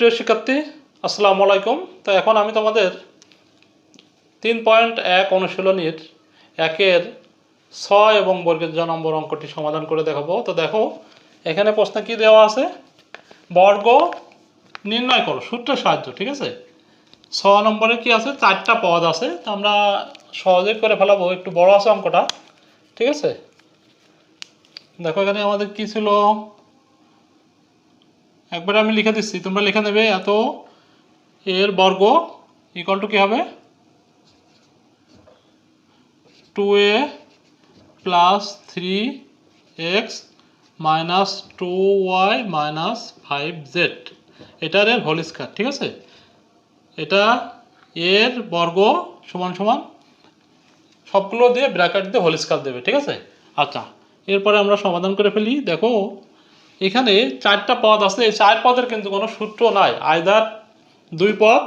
প্রিয় শিক্ষার্থী, আসসালামু আলাইকুম। তো এখন আমি তোমাদের তিন পয়েন্ট এক অনুশীলনীর একের ছয় এবং বর্গের জ নম্বর অঙ্কটি সমাধান করে দেখাবো। তো দেখো, এখানে প্রশ্ন কি দেওয়া আছে? বর্গ নির্ণয় করো সূত্রের সাহায্য, ঠিক আছে? ছ নম্বরে কি আছে? চারটা পদ আছে। তো আমরা সহজে করে ফেলাবো, একটু বড় আছে অঙ্কটা, ঠিক আছে? দেখো এখানে আমাদের কি ছিল? একবার আমি লিখে দিচ্ছি। তোমরা লিখে নেবে এত এর বর্গ ইকুয়াল টু কী হবে? Two A plus three X minus two Y minus five Z এটার এর হোল স্কয়ার ঠিক আছে? এটা এর বর্গ সমান সমান সবগুলো দিয়ে ব্র্যাকেট দিয়ে হোল স্কয়ার দেবে, ঠিক আছে? আচ্ছা এরপরে আমরা সমাধান করে ফেলি। দেখো এখানে চারটা পদ আছে। এই চার পদের কিন্তু কোনো সূত্র নাই। আইদার দুই পদ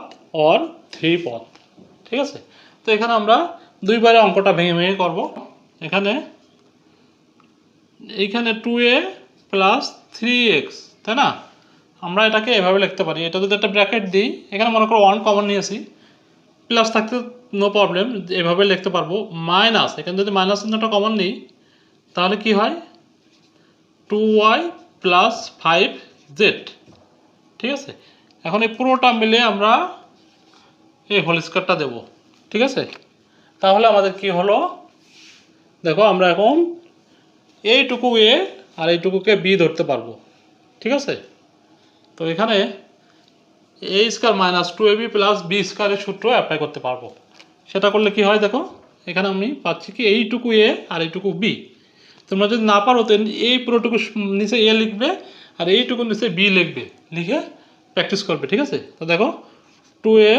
অর থ্রি পদ। ঠিক আছে? তো এখানে আমরা দুইবারে অঙ্কটা ভেঙে ভেঙে করব। এখানে এইখানে two A plus three X তাই না? আমরা এটাকে এভাবে লিখতে পারি। এটা যদি একটা ব্র্যাকেট দিই, এখানে মনে করো ওয়ান কমন নিয়েছি। প্লাস থাকতে নো প্রবলেম এভাবে লিখতে পারব। মাইনাস এখানে যদি মাইনাস চিহ্নটা কমন নিই, তাহলে কি হয়? Two Y plus five Z ঠিক আছে? এখন এই পুরোটা মিলে আমরা এই হোল স্কোয়ারটা দেবো, ঠিক আছে? তাহলে আমাদের কি হলো? দেখো আমরা এখন এইটুকু এ আর এইটুকুকে বি ধরতে পারব, ঠিক আছে? তো এখানে A square minus two A B plus B স্কোয়ারের সূত্র অ্যাপ্লাই করতে পারব। সেটা করলে কি হয় দেখো? এখানে আমি পাচ্ছি কি এইটুকু এ আর এইটুকু বি তোমরা যদি না পারো, তো এই পুরোটুকু নিচে এ লিখবে আর এইটুকু নিচে বি লিখবে। লিখে প্র্যাকটিস করবে, ঠিক আছে? তো দেখো টু এ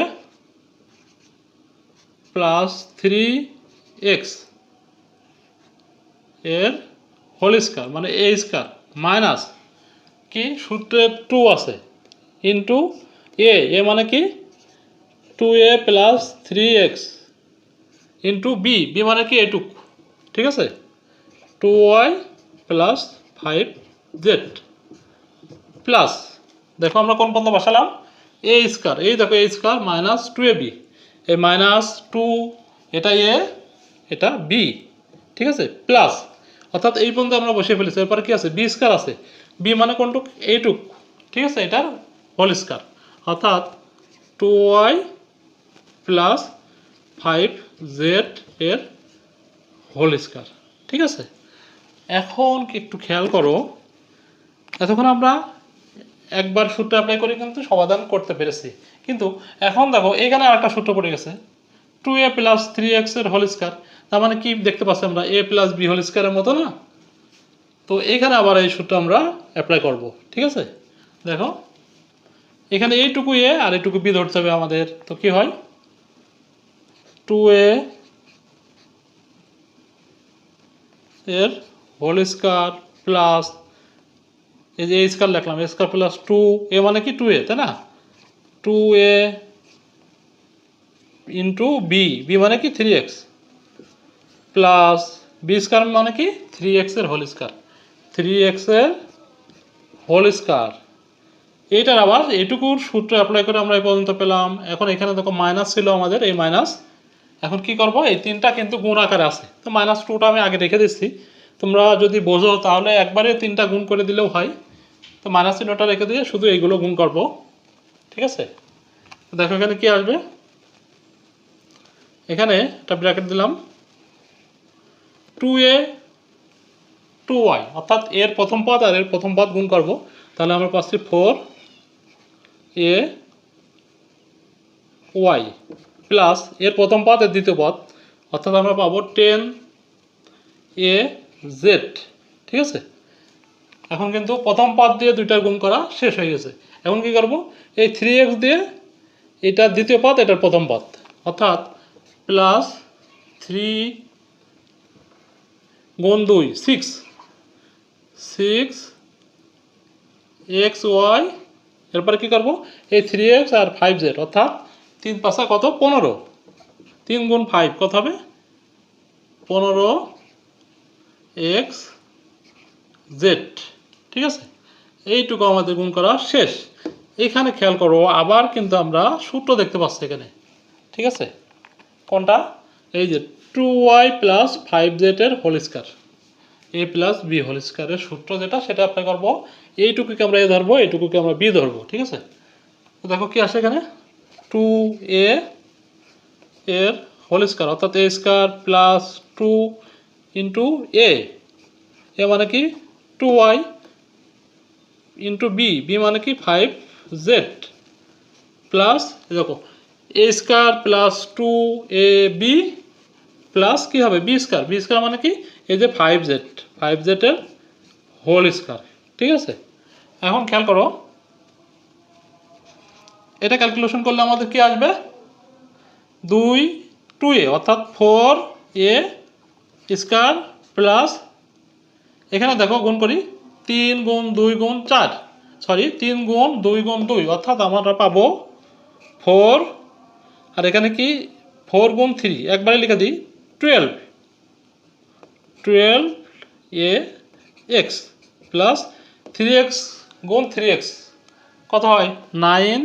প্লাস থ্রি এক্সের হোল স্কয়ার মানে এ স্কয়ার মাইনাস কি? সূত্রে টু আছে। ইন্টু এ এ মানে কি? Two A plus three X into B B মানে কি? এটুক, ঠিক আছে? Two Y plus five Z. Plus, দেখো আমরা কোন পর্যন্ত বসালাম? এ স্কয়ার, এই দেখো A square minus two A B. এই মাইনাস টু, এটা এ, এটা বি, ঠিক আছে? প্লাস, অর্থাৎ এই পর্যন্ত আমরা বসিয়ে ফেলেছি। এরপরে কি আছে? বি স্কয়ার আছে। বি মানে কোনটুক? এইটুক, ঠিক আছে? এটার হোল স্কয়ার। অর্থাৎ two Y plus five Z এর হোল স্কয়ার, ঠিক আছে? এখন একটু খেয়াল করো, এতক্ষণ আমরা একবার সূত্র অ্যাপ্লাই করে কিন্তু সমাধান করতে পেরেছি। কিন্তু এখন দেখো, এখানে আরেকটা সূত্র পড়ে গেছে। টু এ প্লাস থ্রি এক্সের হোল স্কয়ার তার মানে কি দেখতে পাচ্ছি আমরা? এ প্লাস বি হোল স্কয়ারের মতো না? তো এখানে আবার এই সূত্র আমরা অ্যাপ্লাই করব, ঠিক আছে? দেখো, এখানে এইটুকু এ আর এইটুকু বি ধরতে হবে আমাদের। তো কি হয়? টু এ এর হোল স্কয়ার প্লাস এই যে স্কয়ার লিখলাম স্কয়ার প্লাস টু এ মানে কি টু এ তাই না? Two A into B B মানে কি three X plus B square মানে কি থ্রি এক্সের হোল স্কয়ার থ্রি এক্সের হোল স্কয়ার এইটার আবার এইটুকুর সূত্র অ্যাপ্লাই করে আমরা এই পর্যন্ত পেলাম। এখন এখানে দেখো মাইনাস ছিল আমাদের, এই মাইনাস এখন কি করব? এই তিনটা কিন্তু গুণ আকারে আছে। তো মাইনাস টুটা আমি আগে রেখে দিচ্ছি। তোমরা যদি বোঝো, তাহলে একবারে তিনটা গুণ করে দিলেও হয়। তো মাইনাস চিহ্নটা রেখে দিয়ে শুধু এইগুলো গুণ করব। ঠিক আছে? দেখো এখানে কি আসবে? এখানে একটা ব্র্যাকেট দিলাম। টু এ টু ওয়াই অর্থাৎ এর প্রথম পদ আর এর প্রথম পদ গুণ করব। তাহলে আমরা পাচ্ছি ফোর এ ওয়াই প্লাস এর প্রথম পদ এর দ্বিতীয় পদ। অর্থাৎ আমরা পাবো টেন এ জেড ঠিক আছে? এখন কিন্তু প্রথম পদ দিয়ে দুইটার গুণ করা শেষ হয়ে গেছে। এখন কি করব? এই থ্রি এক্স দিয়ে এটার দ্বিতীয় পদ এটার প্রথম পদ অর্থাৎ প্লাস থ্রি গুণ দুই সিক্স সিক্স এক্স ওয়াই এরপরে কী করব? এই থ্রি এক্স আর ফাইভ জেড অর্থাৎ তিন পাশা কত? পনেরো। তিন গুণ ফাইভ কত হবে? পনেরো এক্স, জেড, ঠিক আছে? এইটুকু আমাদের গুণ করা শেষ। এখানে খেয়াল করো, আবার কিন্তু আমরা সূত্র দেখতে পাচ্ছি এখানে, ঠিক আছে? কোনটা? এই যে two Y plus five জেডের whole square A plus B whole স্কোয়ারের সূত্র যেটা, সেটা অ্যাপ্লাই করব। এইটুকুকে আমরা এ ধরবো, এইটুকুকে আমরা বি ধরবো, ঠিক আছে? দেখো কি আসে এখানে? টু এ এর হোল স্কোয়ার অর্থাৎ A square plus two into A A মানে কি? Two Y into B B মানে কি? ফাইভ জেড প্লাস দেখো A square plus two A B plus কী হবে? বি স্কোয়ার বি স্কোয়ার মানে কি? এই যে ফাইভ জেড ফাইভ জেডের হোল স্কোয়ার ঠিক আছে? এখন খেয়াল করো। এটা ক্যালকুলেশন করলে আমাদের কি আসবে? দুই টু এ অর্থাৎ ফোর এ স্কোয়ার প্লাস, এখানে দেখো গুণ করি, তিন গুণ দুই গুণ চার। সরি তিন গুণ দুই গুণ দুই, অর্থাৎ আমরা পাবো ফোর আর এখানে কি? ফোর গুণ থ্রি একবারে লিখে দিই twelve twelve A X plus three X গুণ থ্রি এক্স কত হয়? নাইন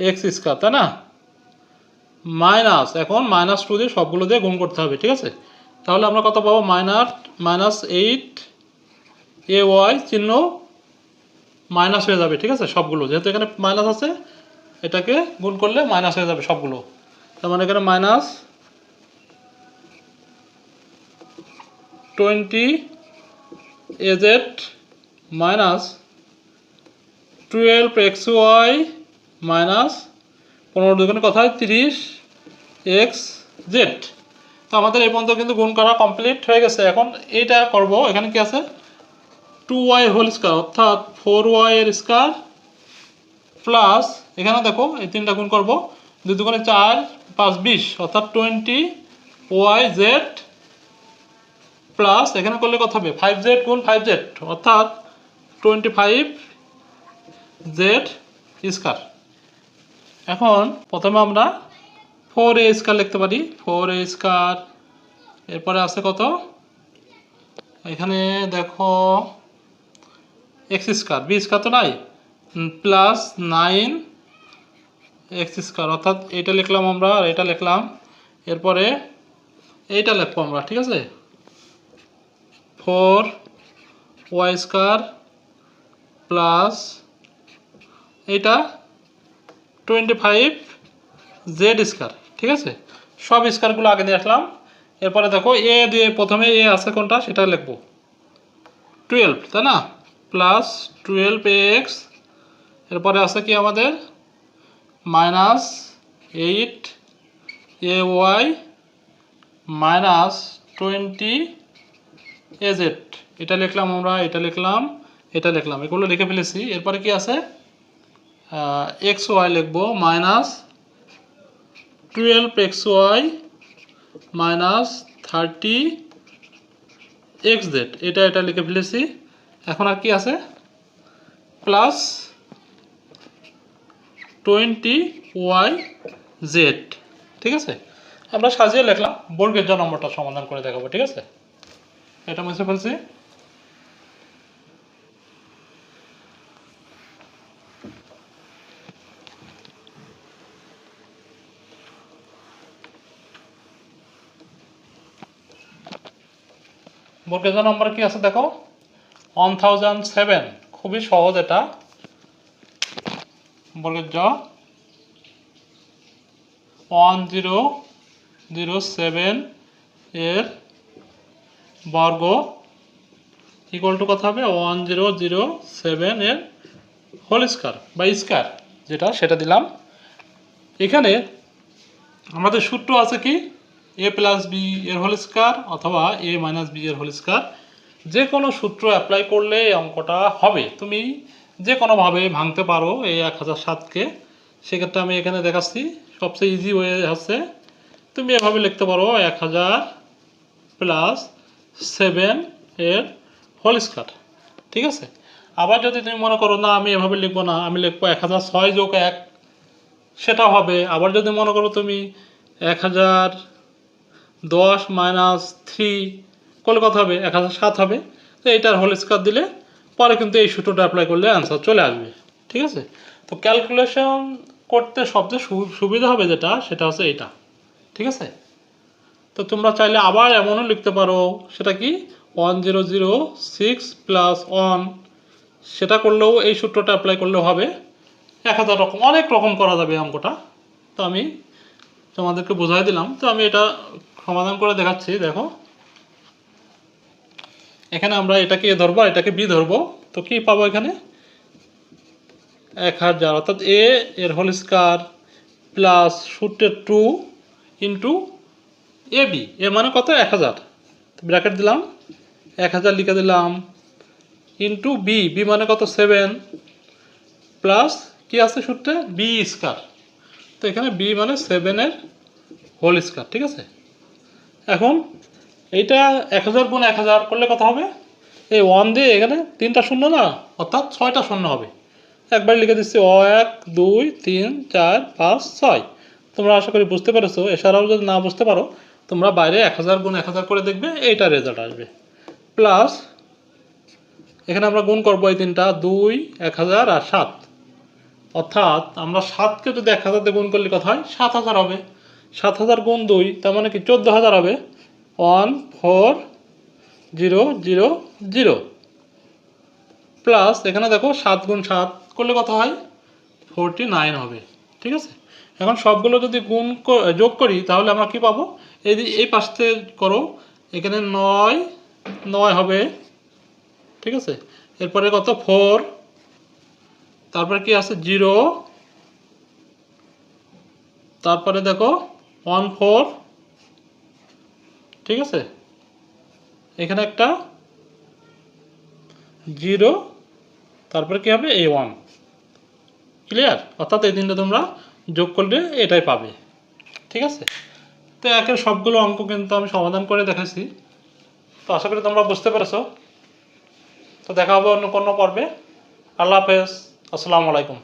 এক্স স্কোয়ার তাই না? মাইনাস এখন মাইনাস টু দিয়ে সবগুলো দিয়ে গুণ করতে হবে, ঠিক আছে? তাহলে আমরা কত পাবো? Minus minus eight, A Y চিহ্ন মাইনাস হয়ে যাবে, ঠিক আছে? সবগুলো। যেহেতু এখানে মাইনাস আছে, এটাকে গুণ করলে মাইনাস হয়ে যাবে সবগুলো। তার মানে এখানে minus twenty A Z minus twelve X Y minus পনেরো দুগুণে কথা হয়? তিরিশ এক্স জেড। তো আমাদের এই পর্যন্ত কিন্তু গুণ করা কমপ্লিট হয়ে গেছে। এখন এইটা করব। এখানে কি আছে? টু ওয়াই হোল স্কোয়ার অর্থাৎ ফোর ওয়াই এর স্কোয়ার প্লাস এখানে দেখো, এই তিনটা গুণ করব। দুই দুগুণে চার, পাঁচ, বিশ, অর্থাৎ টোয়েন্টি ওয়াই জেড প্লাস এখানে করলে কত হবে? ফাইভ জেড গুণ ফাইভ জেড অর্থাৎ টোয়েন্টি ফাইভ জেড স্কোয়ার এখন প্রথমে আমরা ফোর এ স্কোয়ার লিখতে পারি, ফোর এ স্কোয়ার, এরপরে আছে কত? এখানে দেখো এক্স স্কোয়ার বি স্কোয়ার তো নাই প্লাস নাইন এক্স স্কোয়ার, অর্থাৎ এইটা লিখলাম আমরা আর এটা লিখলাম, এরপরে এইটা লিখব আমরা, ঠিক আছে? ফোর ওয়াই স্কোয়ার প্লাস এইটা টোয়েন্টি ফাইভ জেড স্কোয়ার। ঠিক আছে? সব স্কোয়ারগুলো আগে দিয়ে আসলাম। এরপরে দেখো এ দিয়ে প্রথমে এ আছে কোনটা? সেটা লিখব। টুয়েলভ তাই না? প্লাস টুয়েলভ এক্স এরপরে আছে কি আমাদের? Minus eight A Y minus twenty A Z এটা লিখলাম আমরা, এটা লিখলাম এটা লিখলাম। এগুলো লিখে ফেলেছি। এরপরে কি আছে? এক্স ওয়াই লিখব minus twelve X Y minus thirty X Z এটা এটা লিখে ফেলেছি। এখন আর কি আছে? প্লাস টোয়েন্টি ওয়াই জেড ঠিক আছে? আমরা সাজিয়ে লিখলাম। বর্গের জ নম্বরটা সমাধান করে দেখাবো। ঠিক আছে? এটা মুছে ফেলছি। বর্গের জ নম্বর কি আছে দেখো? ওয়ান থাউজেন্ড সেভেন খুবই সহজ এটা। বর্গের জ ওয়ান জিরো জিরো সেভেন এর বর্গ ইকুয়াল টু কথা হবে? ওয়ান জিরো জিরো সেভেন এর হোল স্কোয়ার বা স্কোয়ার যেটা, সেটা দিলাম। এখানে আমাদের সূত্র আছে কি? এ প্লাস বি এর হোল স্কোয়ার অথবা এ মাইনাস বি এর হোল স্কোয়ার যে কোনো সূত্র অ্যাপ্লাই করলে এই অঙ্কটা হবে। তুমি যে কোনোভাবে ভাঙতে পারো এই এক হাজার সাতকে। সেক্ষেত্রে আমি এখানে দেখাচ্ছি, সবচেয়ে ইজি ওয়ে হচ্ছে, তুমি এভাবে লিখতে পারো এক হাজার প্লাস সেভেন এর হোল স্কোয়ার ঠিক আছে? আবার যদি তুমি মনে করো, না, আমি এভাবে লিখব না, আমি লিখব এক হাজার ছয় যোগ এক সেটা হবে। আবার যদি মনে করো তুমি এক হাজার দশ মাইনাস থ্রি করলে কত হবে? এক হাজার সাত হবে। তো এইটার হোল স্কোয়ার দিলে পরে কিন্তু এই সূত্রটা অ্যাপ্লাই করলে অ্যান্সার চলে আসবে। ঠিক আছে? তো ক্যালকুলেশন করতে সবচেয়ে সুবিধা হবে যেটা, সেটা হচ্ছে এইটা। ঠিক আছে? তো তোমরা চাইলে আবার এমনও লিখতে পারো, সেটা কি? One zero zero six plus one সেটা করলেও এই সূত্রটা অ্যাপ্লাই করলেও হবে। এক হাজার রকম, অনেক রকম করা যাবে অঙ্কটা। তো আমি তোমাদেরকে বোঝাই দিলাম। তো আমি এটা সমাধান করে দেখাচ্ছি, দেখো। এখানে আমরা এটাকে এ ধরবো এটাকে বি ধরবো। তো কি পাবো এখানে? এক হাজার অর্থাৎ এ এর হোল স্কয়ার প্লাস সূত্রের two into A B. A মানে কত? এক হাজার। ব্র্যাকেট দিলাম। এক হাজার লিখে দিলাম। ইন্টু বি বি মানে কত? সেভেন। প্লাস কি আছে সূত্রে বি স্কয়ার। তো এখানে বি মানে সেভেনের হোল স্কয়ার, ঠিক আছে? এখন এইটা এক হাজার গুণ এক হাজার করলে কত হবে? এই ওয়ান দিয়ে এখানে তিনটা শূন্য না? অর্থাৎ ছয়টা শূন্য হবে। একবার লিখে দিচ্ছি অ এক, দুই, তিন, চার, পাঁচ, ছয়। তোমরা আশা করি বুঝতে পেরেছ। এছাড়াও যদি না বুঝতে পারো, তোমরা বাইরে এক হাজার গুণ এক হাজার করে দেখবে, এইটা রেজাল্ট আসবে। প্লাস এখানে আমরা গুণ করব এই তিনটা, দুই, এক হাজার আর সাত। অর্থাৎ আমরা সাতকে যদি এক হাজার দিয়ে গুণ করলে কথা হয়? সাত হাজার হবে। সাত হাজার গুণ দুই, তার মানে কি চোদ্দ হাজার হবে। One, four, zero zero zero. Plus এখানে দেখো সাত গুণ সাত করলে কত হয়? ফোরটি নাইন হবে, ঠিক আছে? এখন সবগুলো যদি গুণ যোগ করি, তাহলে আমরা কি পাবো? এই এই পাশ থেকে করো, এখানে নয় নয় হবে, ঠিক আছে? এরপরে কত? ফোর। তারপরে কি আছে? জিরো। তারপরে দেখো ওয়ান ফোর, ঠিক আছে? এখানে একটা জিরো, তারপরে কি হবে? A one. ক্লিয়ার? অর্থাৎ এই তিনটা তোমরা যোগ করলে এটাই পাবে। ঠিক আছে? তো একের সবগুলো অঙ্ক কিন্তু আমি সমাধান করে দেখাচ্ছি তো আশা করি তোমরা বুঝতে পেরেছ। তো দেখা হবে অন্য কোনো পর্বে। আল্লাহ হাফেজ। আসসালামু আলাইকুম।